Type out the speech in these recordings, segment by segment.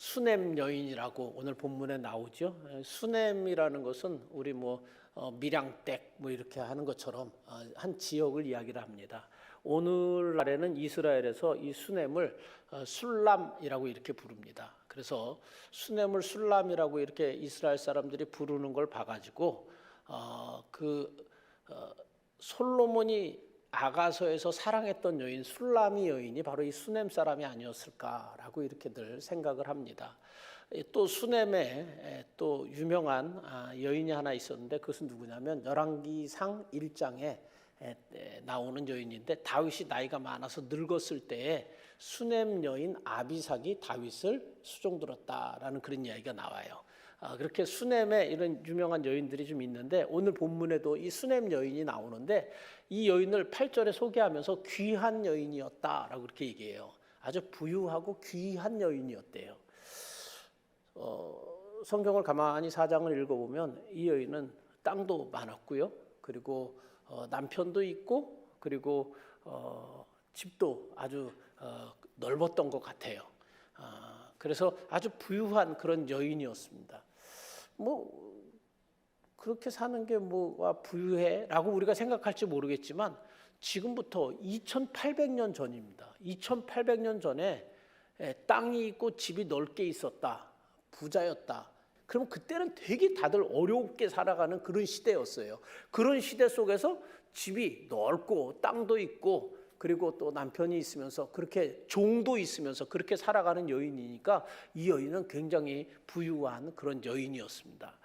수냄 여인이라고 오늘 본문에 나오죠. 에, 수냄이라는 것은 우리 뭐 어, 밀양댁 뭐 이렇게 하는 것처럼 어, 한 지역을 이야기를 합니다. 오늘날에는 이스라엘에서 이 수냄을 어, 술람이라고 이렇게 부릅니다. 그래서 수냄을 술람이라고 이렇게 이스라엘 사람들이 부르는 걸 봐가지고 어, 그 어, 솔로몬이 아가서에서 사랑했던 여인 술라미 여인이 바로 이 수냄 사람이 아니었을까라고 이렇게들 생각을 합니다. 또 수냄에 또 유명한 아, 여인이 하나 있었는데 그것은 누구냐면 열왕기상 1장에 나오는 여인인데 다윗이 나이가 많아서 늙었을 때에 수냄 여인 아비삭이 다윗을 수종 들었다라는 그런 이야기가 나와요. 아, 그렇게 수냄에 이런 유명한 여인들이 좀 있는데 오늘 본문에도 이 수냄 여인이 나오는데 이 여인을 8절에 소개하면서 귀한 여인이었다라고 그렇게 얘기해요. 아주 부유하고 귀한 여인이었대요. 어, 성경을 가만히 사장을 읽어보면 이 여인은 땅도 많았고요. 그리고 어, 남편도 있고 그리고 어, 집도 아주 어, 넓었던 것 같아요. 아, 그래서 아주 부유한 그런 여인이었습니다. 뭐 그렇게 사는 게 뭐가 부유해라고 우리가 생각할지 모르겠지만 지금부터 2,800년 전입니다. 2,800년 전에 에, 땅이 있고 집이 넓게 있었다. 부자였다. 그럼 그때는 되게 다들 어렵게 살아가는 그런 시대였어요. 그런 시대 속에서 집이 넓고 땅도 있고 그리고 또 남편이 있으면서 그렇게 종도 있으면서 그렇게 살아가는 여인이니까 이 여인은 굉장히 부유한 그런 여인이었습니다.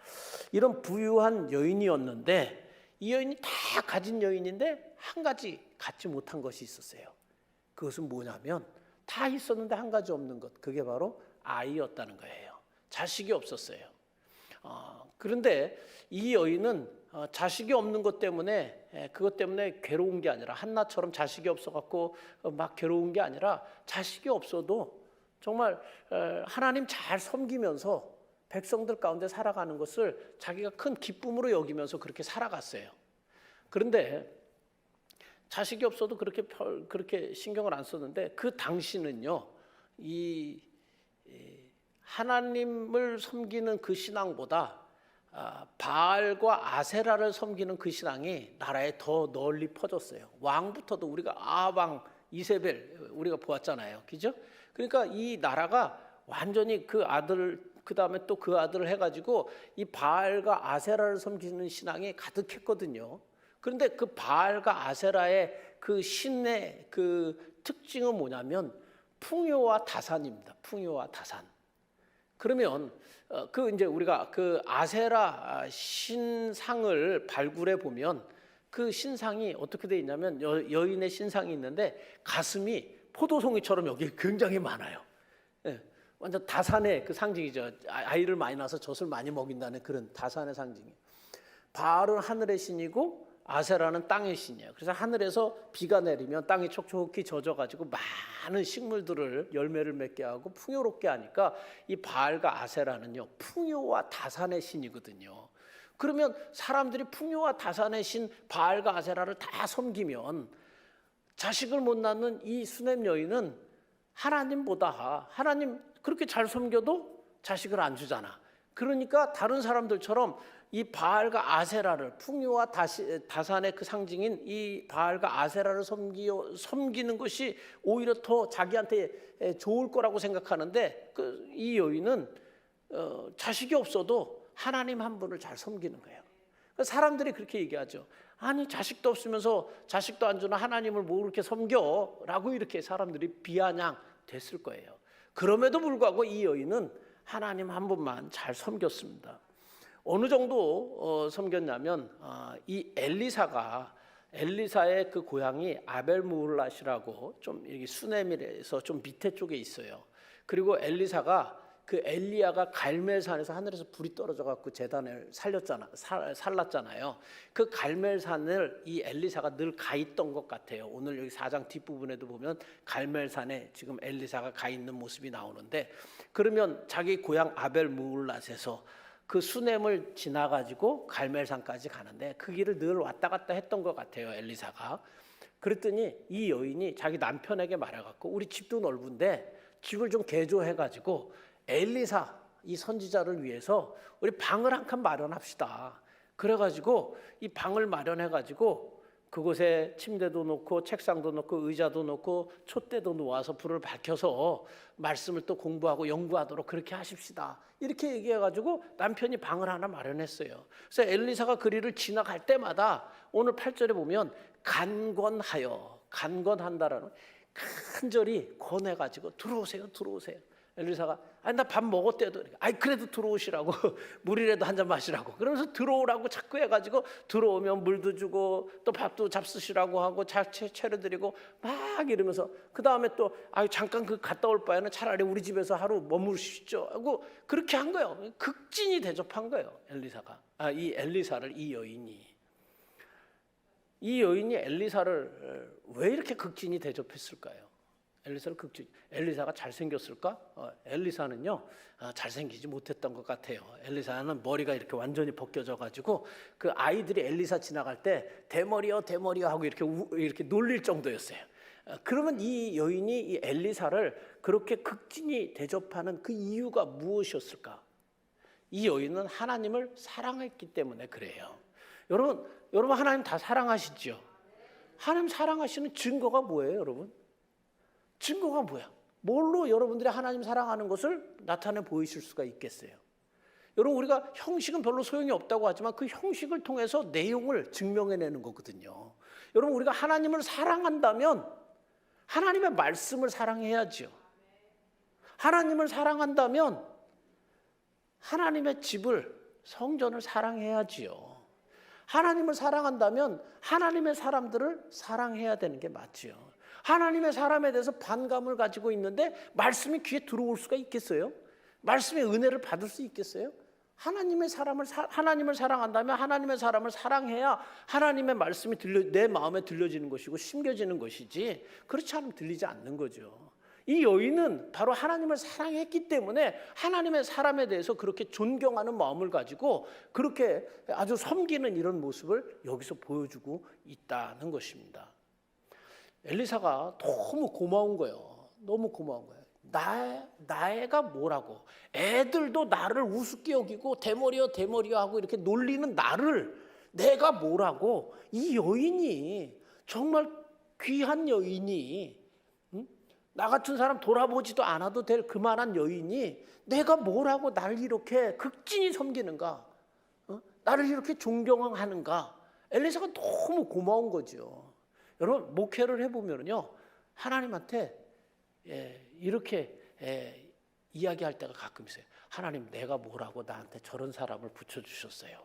이런 부유한 여인이었는데 이 여인이 다 가진 여인인데 한 가지 갖지 못한 것이 있었어요. 그것은 뭐냐면 다 있었는데 한 가지 없는 것. 그게 바로 아이였다는 거예요. 자식이 없었어요. 어, 그런데 이 여인은 어, 자식이 없는 것 때문에 에, 그것 때문에 괴로운 게 아니라 한나처럼 자식이 없어 갖고 어, 막 괴로운 게 아니라 자식이 없어도 정말 에, 하나님 잘 섬기면서 백성들 가운데 살아가는 것을 자기가 큰 기쁨으로 여기면서 그렇게 살아갔어요. 그런데 자식이 없어도 그렇게 별 그렇게 신경을 안 썼는데 그 당시는요 이 하나님을 섬기는 그 신앙보다 아, 바알과 아세라를 섬기는 그 신앙이 나라에 더 널리 퍼졌어요. 왕부터도 우리가 아왕 이세벨 우리가 보았잖아요. 그죠? 그러니까 이 나라가 완전히 그 아들 그 다음에 또 그 아들을 해 가지고 이 바알과 아세라를 섬기는 신앙이 가득했거든요. 그런데 그 바알과 아세라의 그 신의 그 특징은 뭐냐면 풍요와 다산입니다. 풍요와 다산. 그러면 어, 그 이제 우리가 그 아세라 신상을 발굴해 보면 그 신상이 어떻게 돼 있냐면 여, 여인의 신상이 있는데 가슴이 포도송이처럼 여기 굉장히 많아요. 예, 완전 다산의 그 상징이죠. 아- 아이를 많이 낳아서 젖을 많이 먹인다는 그런 다산의 상징이. 바알은 하늘의 신이고 아세라는 땅의 신이에요. 그래서 하늘에서 비가 내리면 땅이 촉촉히 젖어가지고 많은 식물들을 열매를 맺게 하고 풍요롭게 하니까 이 바알과 아세라는요 풍요와 다산의 신이거든요. 그러면 사람들이 풍요와 다산의 신 바알과 아세라를 다 섬기면 자식을 못 낳는 이 수냄 여인은 하나님보다 하나님 그렇게 잘 섬겨도 자식을 안 주잖아. 그러니까 다른 사람들처럼 이 바알과 아세라를 풍요와 다시, 다산의 그 상징인 이 바알과 아세라를 섬기, 섬기는 것이 오히려 더 자기한테 좋을 거라고 생각하는데 그, 이 여인은 어, 자식이 없어도 하나님 한 분을 잘 섬기는 거예요. 그러니까 사람들이 그렇게 얘기하죠. 아니 자식도 없으면서 자식도 안 주는 하나님을 뭐 그렇게 섬겨? 라고 이렇게 사람들이 비아냥 됐을 거예요. 그럼에도 불구하고 이 여인은 하나님 한 분만 잘 섬겼습니다. 어느 정도 어, 섬겼냐면 어, 이 엘리사가 엘리사의 그 고향이 아벨무울랏이라고 좀 이렇게 수네밀에서 좀 밑에 쪽에 있어요. 그리고 엘리사가 그 엘리야가 갈멜산에서 하늘에서 불이 떨어져 갖고 재단을 살렸잖아 살, 살랐잖아요. 그 갈멜산을 이 엘리사가 늘 가 있던 것 같아요. 오늘 여기 4장 뒷부분에도 보면 갈멜산에 지금 엘리사가 가 있는 모습이 나오는데 그러면 자기 고향 아벨무울랏에서 그 수냄을 지나 가지고 갈멜산까지 가는데 그 길을 늘 왔다 갔다 했던 것 같아요 엘리사가 그랬더니 이 여인이 자기 남편에게 말해갖고 우리 집도 넓은데 집을 좀 개조해가지고 엘리사 이 선지자를 위해서 우리 방을 한 칸 마련합시다. 그래가지고 이 방을 마련해가지고 그곳에 침대도 놓고 책상도 놓고 의자도 놓고 촛대도 놓아서 불을 밝혀서 말씀을 또 공부하고 연구하도록 그렇게 하십시다. 이렇게 얘기해 가지고 남편이 방을 하나 마련했어요. 그래서 엘리사가 그리를 지나갈 때마다 오늘 8절에 보면 간권하여 간권한다라는 간절히 권해 가지고 들어오세요, 들어오세요. 엘리사가 아니 나 밥 먹었대도. 아이 그래도 들어오시라고. 물이라도 한 잔 마시라고. 그러면서 들어오라고 자꾸 해가지고 들어오면 물도 주고 또 밥도 잡수시라고 하고 자채 차려드리고 막 이러면서 그 다음에 또 아유 잠깐 그 갔다 올 바에는 차라리 우리 집에서 하루 머무르시죠 하고 그렇게 한 거예요. 극진히 대접한 거예요 엘리사가. 아 이 엘리사를 이 여인이. 이 여인이 엘리사를 왜 이렇게 극진히 대접했을까요? 엘리사를 극진. 엘리사가 잘생겼을까? 어, 엘리사는요 아, 잘생기지 못했던 것 같아요. 엘리사는 머리가 이렇게 완전히 벗겨져 가지고 그 아이들이 엘리사 지나갈 때 대머리요 대머리요 하고 이렇게 우, 이렇게 놀릴 정도였어요. 어, 그러면 이 여인이 이 엘리사를 그렇게 극진히 대접하는 그 이유가 무엇이었을까? 이 여인은 하나님을 사랑했기 때문에 그래요. 여러분, 여러분 하나님 다 사랑하시죠? 하나님 사랑하시는 증거가 뭐예요, 여러분? 증거가 뭐야? 뭘로 여러분들이 하나님 사랑하는 것을 나타내 보이실 수가 있겠어요? 여러분 우리가 형식은 별로 소용이 없다고 하지만 그 형식을 통해서 내용을 증명해내는 거거든요. 여러분 우리가 하나님을 사랑한다면 하나님의 말씀을 사랑해야지요. 하나님을 사랑한다면 하나님의 집을 성전을 사랑해야지요. 하나님을 사랑한다면 하나님의 사람들을 사랑해야 되는 게 맞지요. 하나님의 사람에 대해서 반감을 가지고 있는데 말씀이 귀에 들어올 수가 있겠어요? 말씀의 은혜를 받을 수 있겠어요? 하나님의 사람을 사, 하나님을 사랑한다면 하나님의 사람을 사랑해야 하나님의 말씀이 들려 내 마음에 들려지는 것이고 심겨지는 것이지 그렇지 않으면 들리지 않는 거죠. 이 여인은 바로 하나님을 사랑했기 때문에 하나님의 사람에 대해서 그렇게 존경하는 마음을 가지고 그렇게 아주 섬기는 이런 모습을 여기서 보여주고 있다는 것입니다. 엘리사가 너무 고마운 거예요. 너무 고마운 거예요. 나, 나애가 뭐라고. 애들도 나를 우습게 여기고 대머리여 대머리여 하고 이렇게 놀리는 나를 내가 뭐라고. 이 여인이 정말 귀한 여인이 응? 나 같은 사람 돌아보지도 않아도 될 그만한 여인이 내가 뭐라고 나를 이렇게 극진히 섬기는가. 어? 나를 이렇게 존경하는가. 엘리사가 너무 고마운 거죠. 여러분 목회를 해보면요 하나님한테 예, 이렇게 예, 이야기할 때가 가끔 있어요. 하나님 내가 뭐라고 나한테 저런 사람을 붙여주셨어요.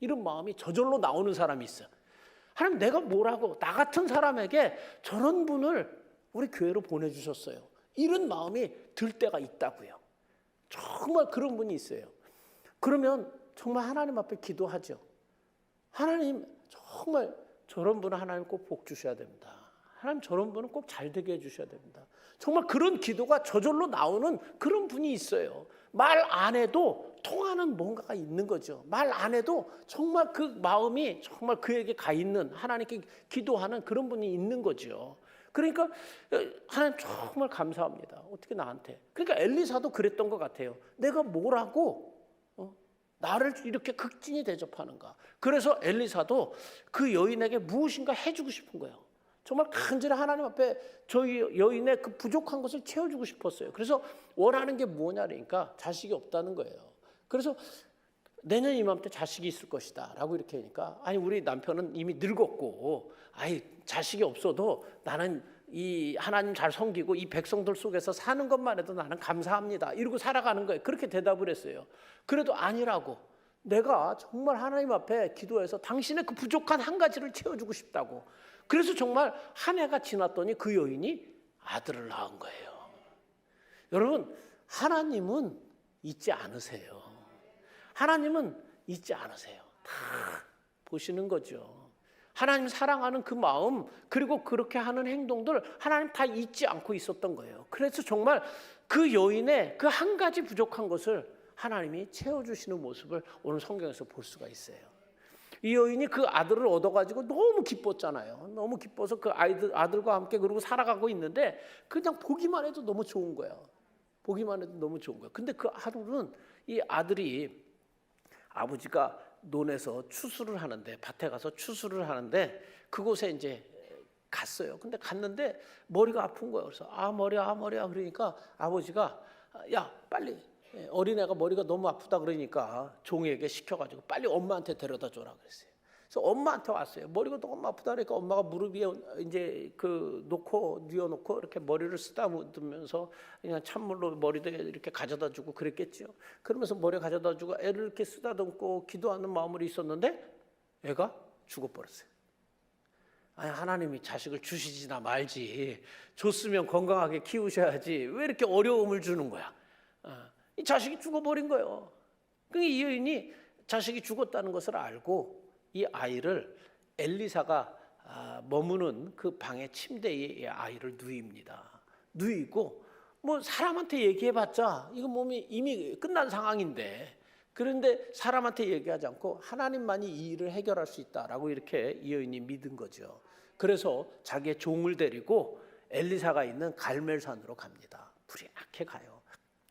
이런 마음이 저절로 나오는 사람이 있어요. 하나님 내가 뭐라고 나 같은 사람에게 저런 분을 우리 교회로 보내주셨어요. 이런 마음이 들 때가 있다고요. 정말 그런 분이 있어요. 그러면 정말 하나님 앞에 기도하죠. 하나님 정말 저런 분은 하나님 꼭 복 주셔야 됩니다. 하나님 저런 분은 꼭 잘 되게 해 주셔야 됩니다. 정말 그런 기도가 저절로 나오는 그런 분이 있어요. 말 안 해도 통하는 뭔가가 있는 거죠. 말 안 해도 정말 그 마음이 정말 그에게 가 있는 하나님께 기도하는 그런 분이 있는 거죠. 그러니까 하나님 정말 감사합니다. 어떻게 나한테? 그러니까 엘리사도 그랬던 것 같아요. 내가 뭐라고 나를 이렇게 극진히 대접하는가. 그래서 엘리사도 그 여인에게 무엇인가 해주고 싶은 거예요. 정말 간절히 하나님 앞에 저희 여인의 그 부족한 것을 채워주고 싶었어요. 그래서 원하는 게 뭐냐니까 자식이 없다는 거예요. 그래서 내년 이맘때 자식이 있을 것이다 라고 이렇게 하니까 아니 우리 남편은 이미 늙었고 아이 자식이 없어도 나는 이 하나님 잘 섬기고 이 백성들 속에서 사는 것만 해도 나는 감사합니다. 이러고 살아가는 거예요. 그렇게 대답을 했어요. 그래도 아니라고. 내가 정말 하나님 앞에 기도해서 당신의 그 부족한 한 가지를 채워주고 싶다고. 그래서 정말 한 해가 지났더니 그 여인이 아들을 낳은 거예요. 여러분, 하나님은 잊지 않으세요. 하나님은 잊지 않으세요. 다 보시는 거죠. 하나님 사랑하는 그 마음 그리고 그렇게 하는 행동들 하나님 다 잊지 않고 있었던 거예요. 그래서 정말 그 여인의 그 한 가지 부족한 것을 하나님이 채워주시는 모습을 오늘 성경에서 볼 수가 있어요. 이 여인이 그 아들을 얻어가지고 너무 기뻤잖아요. 너무 기뻐서 그 아이들, 아들과 함께 그러고 살아가고 있는데 그냥 보기만 해도 너무 좋은 거예요. 보기만 해도 너무 좋은 거예요. 근데 그 하루는 이 아들이 아버지가 논에서 추수를 하는데 밭에 가서 추수를 하는데 그곳에 이제 갔어요. 근데 갔는데 머리가 아픈 거예요. 그래서 아 머리야 아 머리야 그러니까 아버지가 야 빨리 예, 어린애가 머리가 너무 아프다 그러니까 종에게 시켜가지고 빨리 엄마한테 데려다 줘라 그랬어요. 그래서 엄마한테 왔어요. 머리가 너무 아프다 그러니까 엄마가 무릎 위에 이제 그 놓고 뉘어놓고 이렇게 머리를 쓰다듬으면서 그냥 찬물로 머리도 이렇게 가져다 주고 그랬겠죠. 그러면서 머리 가져다 주고 애를 이렇게 쓰다듬고 기도하는 마음으로 있었는데 애가 죽어버렸어요. 아니 하나님이 자식을 주시지나 말지 줬으면 건강하게 키우셔야지 왜 이렇게 어려움을 주는 거야? 어, 이 자식이 죽어버린 거예요. 그러니까 이 여인이 자식이 죽었다는 것을 알고 이 아이를 엘리사가 아, 머무는 그 방의 침대에 이 아이를 누입니다. 누이고 뭐 사람한테 얘기해봤자 이거 몸이 이미 끝난 상황인데 그런데 사람한테 얘기하지 않고 하나님만이 이 일을 해결할 수 있다라고 이렇게 이 여인이 믿은 거죠. 그래서 자기의 종을 데리고 엘리사가 있는 갈멜산으로 갑니다. 불이 나게 가요.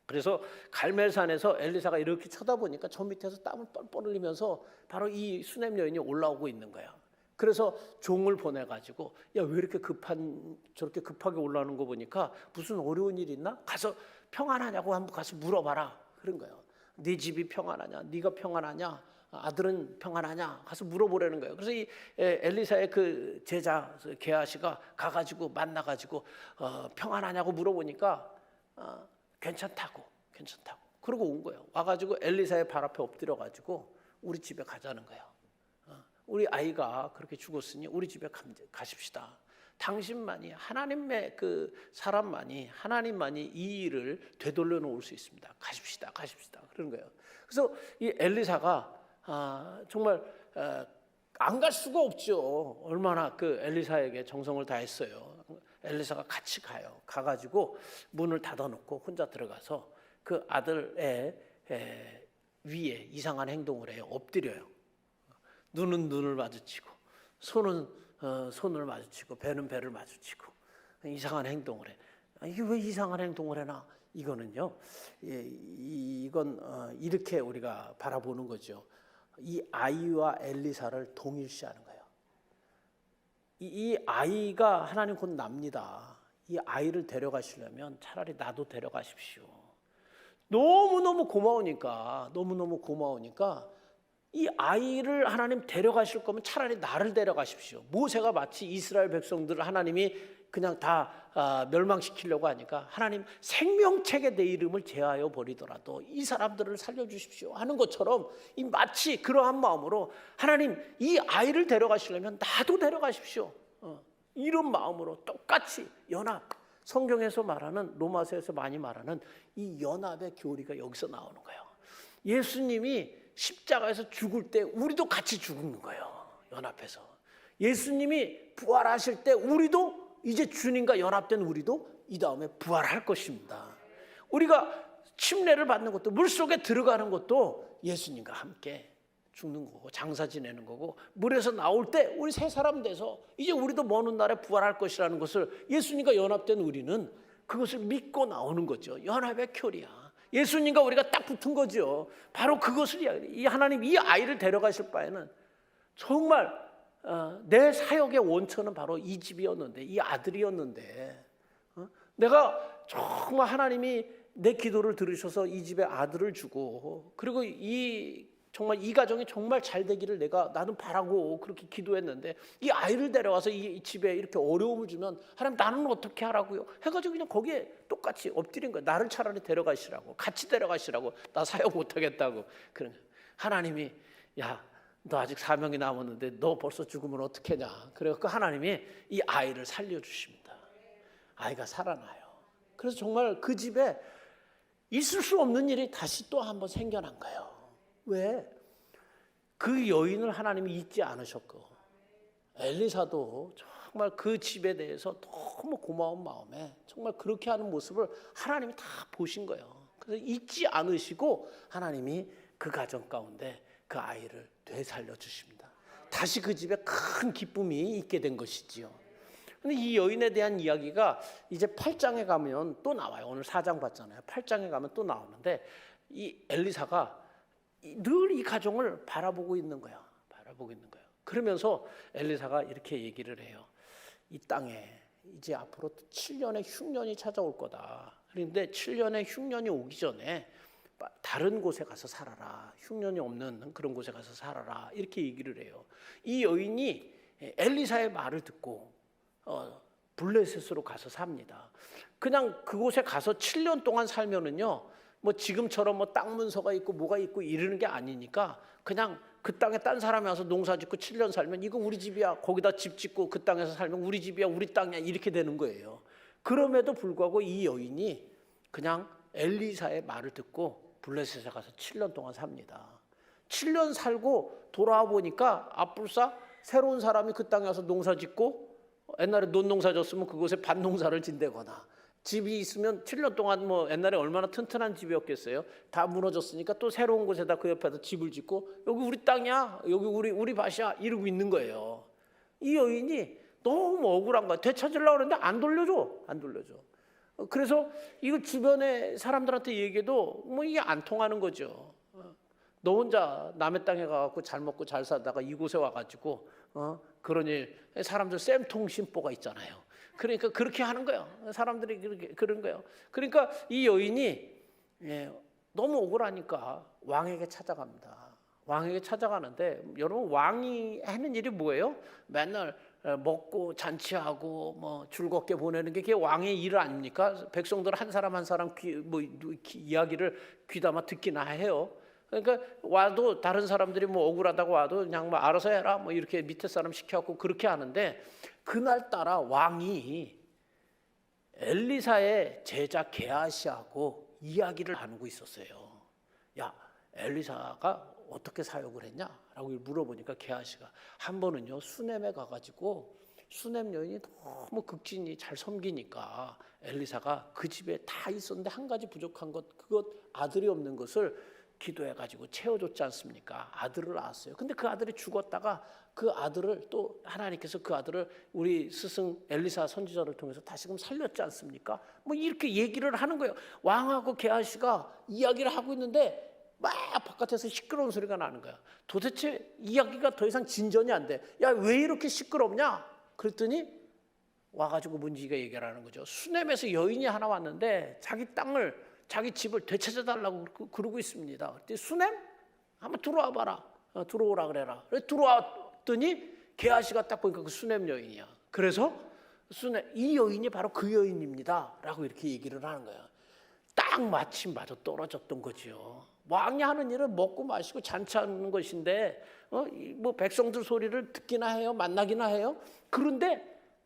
그래서 갈멜산에서 엘리사가 이렇게 쳐다보니까 저 밑에서 땀을 뻘뻘 흘리면서 바로 이 수냄 여인이 올라오고 있는 거야. 그래서 종을 보내가지고 야 왜 이렇게 급한 저렇게 급하게 올라오는 거 보니까 무슨 어려운 일 있나? 가서 평안하냐고 한번 가서 물어봐라 그런 거예요. 네 집이 평안하냐? 네가 평안하냐? 아들은 평안하냐? 가서 물어보라는 거예요. 그래서 이 에, 엘리사의 그 제자 게하시가 가가지고 만나가지고 어, 평안하냐고 물어보니까 어, 괜찮다고 괜찮다고 그러고 온 거예요. 와가지고 엘리사의 발 앞에 엎드려가지고 우리 집에 가자는 거예요. 어, 우리 아이가 그렇게 죽었으니 우리 집에 감- 가십시다. 당신만이 하나님의 그 사람만이 하나님만이 이 일을 되돌려 놓을 수 있습니다. 가십시다, 가십시다 그런 거예요. 그래서 이 엘리사가 아, 정말 안 갈 수가 없죠. 얼마나 그 엘리사에게 정성을 다했어요. 엘리사가 같이 가요. 가가지고 문을 닫아놓고 혼자 들어가서 그 아들의 에, 위에 이상한 행동을 해요. 엎드려요. 눈은 눈을 마주치고 손은 어, 손을 마주치고 배는 배를 마주치고 이상한 행동을 해. 아, 이게 왜 이상한 행동을 해나? 이거는요. 이건 어, 이렇게 우리가 바라보는 거죠. 이 아이와 엘리사를 동일시하는 거예요. 이, 이 아이가 하나님 곧 납니다. 이 아이를 데려가시려면 차라리 나도 데려가십시오. 너무너무 고마우니까, 너무너무 고마우니까 이 아이를 하나님 데려가실 거면 차라리 나를 데려가십시오. 모세가 마치 이스라엘 백성들을 하나님이 그냥 다 아, 멸망시키려고 하니까 하나님 생명책에 내 이름을 제하여 버리더라도 이 사람들을 살려주십시오 하는 것처럼 이 마치 그러한 마음으로 하나님 이 아이를 데려가시려면 나도 데려가십시오. 어, 이런 마음으로 똑같이 연합. 성경에서 말하는 로마서에서 많이 말하는 이 연합의 교리가 여기서 나오는 거예요. 예수님이 십자가에서 죽을 때 우리도 같이 죽는 거예요. 연합해서. 예수님이 부활하실 때 우리도 이제 주님과 연합된 우리도 이 다음에 부활할 것입니다. 우리가 침례를 받는 것도 물 속에 들어가는 것도 예수님과 함께 죽는 거고 장사 지내는 거고 물에서 나올 때 우리 새 사람 돼서 이제 우리도 먼 훗날에 부활할 것이라는 것을 예수님과 연합된 우리는 그것을 믿고 나오는 거죠. 연합의 교리야. 예수님과 우리가 딱 붙은 거죠. 바로 그것을. 이 하나님 이 아이를 데려가실 바에는 정말 어, 내 사역의 원천은 바로 이 집이었는데 이 아들이었는데 어? 내가 정말 하나님이 내 기도를 들으셔서 이 집에 아들을 주고 그리고 이 정말 이 가정이 정말 잘 되기를 내가 나는 바라고 그렇게 기도했는데 이 아이를 데려와서 이 집에 이렇게 어려움을 주면 하나님 나는 어떻게 하라고요? 해가지고 그냥 거기에 똑같이 엎드린 거야. 나를 차라리 데려가시라고 같이 데려가시라고 나 사역 못하겠다고 그런. 하나님이 야 너 아직 사명이 남았는데 너 벌써 죽으면 어떡하냐. 그래서 하나님이 이 아이를 살려주십니다. 아이가 살아나요. 그래서 정말 그 집에 있을 수 없는 일이 다시 또 한번 생겨난 거예요. 왜? 그 여인을 하나님이 잊지 않으셨고 엘리사도 정말 그 집에 대해서 너무 고마운 마음에 정말 그렇게 하는 모습을 하나님이 다 보신 거예요. 그래서 잊지 않으시고 하나님이 그 가정 가운데 그 아이를 되살려 주십니다. 다시 그 집에 큰 기쁨이 있게 된 것이지요. 근데 이 여인에 대한 이야기가 이제 8장에 가면 또 나와요. 오늘 4장 봤잖아요. 8장에 가면 또 나오는데 이 엘리사가 늘 이 가정을 바라보고 있는 거야. 바라보고 있는 거야. 그러면서 엘리사가 이렇게 얘기를 해요. 이 땅에 이제 앞으로 7년의 흉년이 찾아올 거다. 그런데 7년의 흉년이 오기 전에 빠- 다른 곳에 가서 살아라. 흉년이 없는 그런 곳에 가서 살아라. 이렇게 얘기를 해요. 이 여인이 엘리사의 말을 듣고 어, 블레셋으로 가서 삽니다. 그냥 그곳에 가서 7년 동안 살면은요. 뭐 지금처럼 뭐 땅 문서가 있고 뭐가 있고 이러는 게 아니니까 그냥 그 땅에 딴 사람이 와서 농사 짓고 7년 살면 이거 우리 집이야. 거기다 집 짓고 그 땅에서 살면 우리 집이야. 우리 땅이야. 이렇게 되는 거예요. 그럼에도 불구하고 이 여인이 그냥 엘리사의 말을 듣고 블레셋에 가서 7년 동안 삽니다. 7년 살고 돌아와 보니까 앞불사 새로운 사람이 그 땅에 와서 농사 짓고 옛날에 논농사 졌으면 그곳에 밭농사를 진대거나 집이 있으면 7년 동안 뭐 옛날에 얼마나 튼튼한 집이었겠어요. 다 무너졌으니까 또 새로운 곳에다 그 옆에다 집을 짓고 여기 우리 땅이야. 여기 우리 우리 밭이야. 이러고 있는 거예요. 이 여인이 너무 억울한 거야. 되찾으려고 그러는데 안 돌려줘. 안 돌려줘. 어, 그래서 이거 주변에 사람들한테 얘기해도 뭐 이게 안 통하는 거죠. 어, 너 혼자 남의 땅에 가갖고 잘 먹고 잘 살다가 이곳에 와가지고 어 그런 일 사람들 쌤통 심보가 있잖아요. 그러니까 그렇게 하는 거예요. 사람들이 그렇게 그런 거예요. 그러니까 이 여인이 예, 너무 억울하니까 왕에게 찾아갑니다. 왕에게 찾아가는데 여러분 왕이 하는 일이 뭐예요? 맨날 어, 먹고 잔치하고 뭐 즐겁게 보내는 게 그게 왕의 일 아닙니까? 백성들 한 사람 한 사람 귀, 뭐 귀- 이야기를 귀담아 듣기나 해요. 그러니까 와도 다른 사람들이 뭐 억울하다고 와도 그냥 뭐 알아서 해라 뭐 이렇게 밑에 사람 시켜갖고 그렇게 하는데 그날 따라 왕이 엘리사의 제자 게하시하고 이야기를 나누고 있었어요. 야 엘리사가 어떻게 사역을 했냐라고 물어보니까 게하시가 한 번은요 수넴에 가가지고 수넴 여인이 너무 극진히 잘 섬기니까 엘리사가 그 집에 다 있었는데 한 가지 부족한 것 그것 아들이 없는 것을 기도해 가지고 채워줬지 않습니까? 아들을 낳았어요. 근데 그 아들이 죽었다가 그 아들을 또 하나님께서 그 아들을 우리 스승 엘리사 선지자를 통해서 다시금 살렸지 않습니까? 뭐 이렇게 얘기를 하는 거예요. 왕하고 게하시가 이야기를 하고 있는데 막 바깥에서 시끄러운 소리가 나는 거야. 도대체 이야기가 더 이상 진전이 안 돼. 야 왜 이렇게 시끄럽냐? 그랬더니 와가지고 문지기가 얘기를 하는 거죠. 수넴에서 여인이 하나 왔는데 자기 땅을 자기 집을 되찾아 달라고 그러고 있습니다. 그때 수넴 한번 들어와 봐라. 어, 들어오라 그래라. 그래 들어왔더니 게하시가 딱 보니까 그 수넴 여인이야. 그래서 수넴 이 여인이 바로 그 여인입니다 라고 이렇게 얘기를 하는 거야. 딱 마침 맞아 떨어졌던 거지요. 왕이 하는 일은 먹고 마시고 잔치하는 것인데 어, 이뭐 백성들 소리를 듣기나 해요, 만나기나 해요. 그런데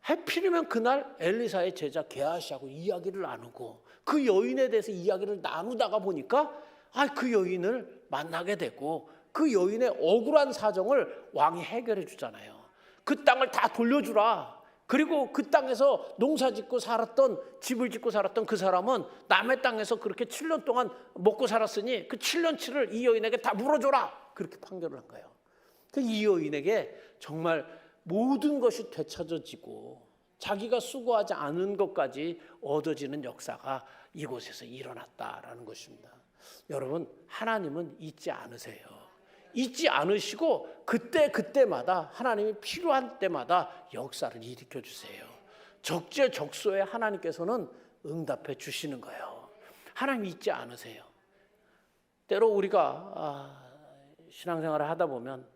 해필이면 그날 엘리사의 제자 게하시하고 이야기를 나누고 그 여인에 대해서 이야기를 나누다가 보니까 아 그 여인을 만나게 되고 그 여인의 억울한 사정을 왕이 해결해 주잖아요. 그 땅을 다 돌려주라. 그리고 그 땅에서 농사 짓고 살았던 집을 짓고 살았던 그 사람은 남의 땅에서 그렇게 7년 동안 먹고 살았으니 그 7년치를 이 여인에게 다 물어줘라. 그렇게 판결을 한 거예요. 그이 여인에게 정말 모든 것이 되찾아지고 자기가 수고하지 않은 것까지 얻어지는 역사가 이곳에서 일어났다라는 것입니다. 여러분, 하나님은 잊지 않으세요. 잊지 않으시고 그때 그때마다 하나님이 필요한 때마다 역사를 일으켜 주세요. 적재적소에 하나님께서는 응답해 주시는 거예요. 하나님 잊지 않으세요. 때로 우리가 아, 신앙생활을 하다 보면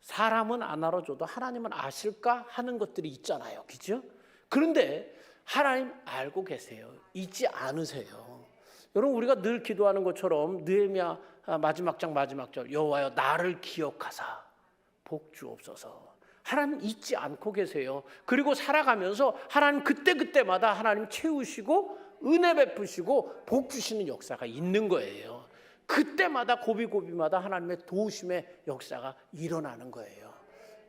사람은 안 알아줘도 하나님은 아실까 하는 것들이 있잖아요. 그죠? 그런데 하나님 알고 계세요. 잊지 않으세요. 여러분 우리가 늘 기도하는 것처럼 느헤미야 아, 마지막 장 마지막 절 여호와여 나를 기억하사 복 주옵소서. 하나님 잊지 않고 계세요. 그리고 살아가면서 하나님 그때 그때마다 하나님 채우시고 은혜 베푸시고 복 주시는 역사가 있는 거예요. 그때마다 고비고비마다 하나님의 도우심의 역사가 일어나는 거예요.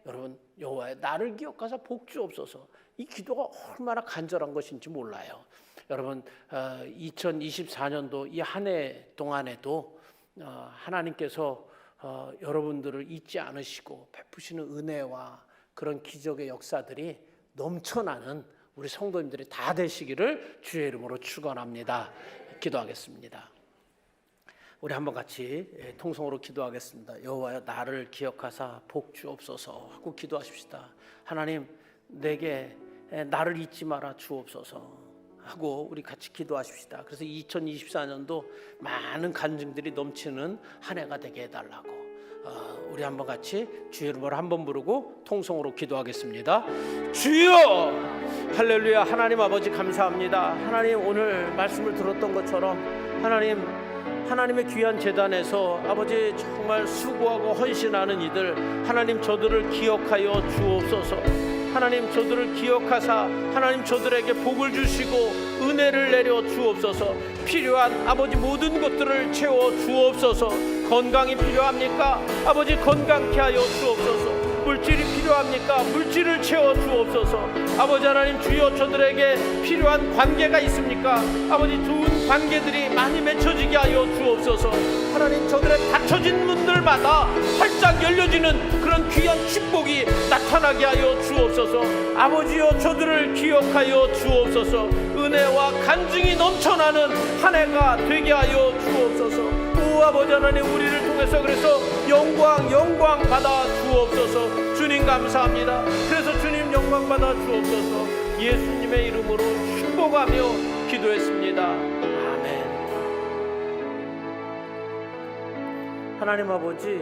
여러분 여호와의 나를 기억하사 복 주옵소서. 이 기도가 얼마나 간절한 것인지 몰라요. 여러분 2024년도 이 한 해 동안에도 어, 하나님께서 어, 여러분들을 잊지 않으시고 베푸시는 은혜와 그런 기적의 역사들이 넘쳐나는 우리 성도님들이 다 되시기를 주의 이름으로 축원합니다. 기도하겠습니다. 우리 한번 같이 예, 통성으로 기도하겠습니다. 여호와여 나를 기억하사 복 주옵소서 하고 기도하십시다. 하나님 내게 예, 나를 잊지 마라 주옵소서 하고 우리 같이 기도하십시다. 그래서 2024년도 많은 간증들이 넘치는 한 해가 되게 해달라고 어, 우리 한번 같이 주의 이름으로 한번 부르고 통성으로 기도하겠습니다. 주여 할렐루야 하나님 아버지 감사합니다. 하나님 오늘 말씀을 들었던 것처럼 하나님 하나님의 귀한 재단에서 아버지 정말 수고하고 헌신하는 이들 하나님 저들을 기억하여 주옵소서 하나님 저들을 기억하사 하나님 저들에게 복을 주시고 은혜를 내려 주옵소서 필요한 아버지 모든 것들을 채워 주옵소서 건강이 필요합니까 아버지 건강케 하여 주옵소서 물질이 필요합니까? 물질을 채워 주옵소서. 아버지 하나님 주여 저들에게 필요한 관계가 있습니까? 아버지 좋은 관계들이 많이 맺혀지게 하여 주옵소서. 하나님 저들의 닫혀진 문들마다 활짝 열려지는 그런 귀한 축복이 나타나게 하여 주옵소서. 아버지여 저들을 기억하여 주옵소서. 은혜와 간증이 넘쳐나는 한 해가 되게 하여 주옵소서. 오 아버지 하나님 우리를 통해서 그래서 영광 영광 받아 주옵소서 주님 감사합니다 그래서 주님 영광 받아 주옵소서 예수님의 이름으로 축복하며 기도했습니다 아멘 하나님 아버지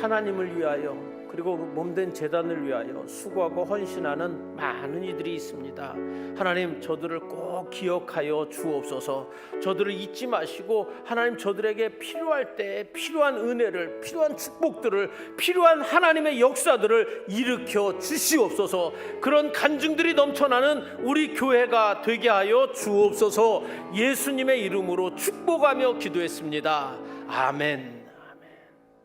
하나님을 위하여 그리고 몸된 재단을 위하여 수고하고 헌신하는 많은 이들이 있습니다. 하나님 저들을 꼭 기억하여 주옵소서. 저들을 잊지 마시고 하나님 저들에게 필요할 때 필요한 은혜를 필요한 축복들을 필요한 하나님의 역사들을 일으켜 주시옵소서. 그런 간증들이 넘쳐나는 우리 교회가 되게 하여 주옵소서. 예수님의 이름으로 축복하며 기도했습니다. 아멘.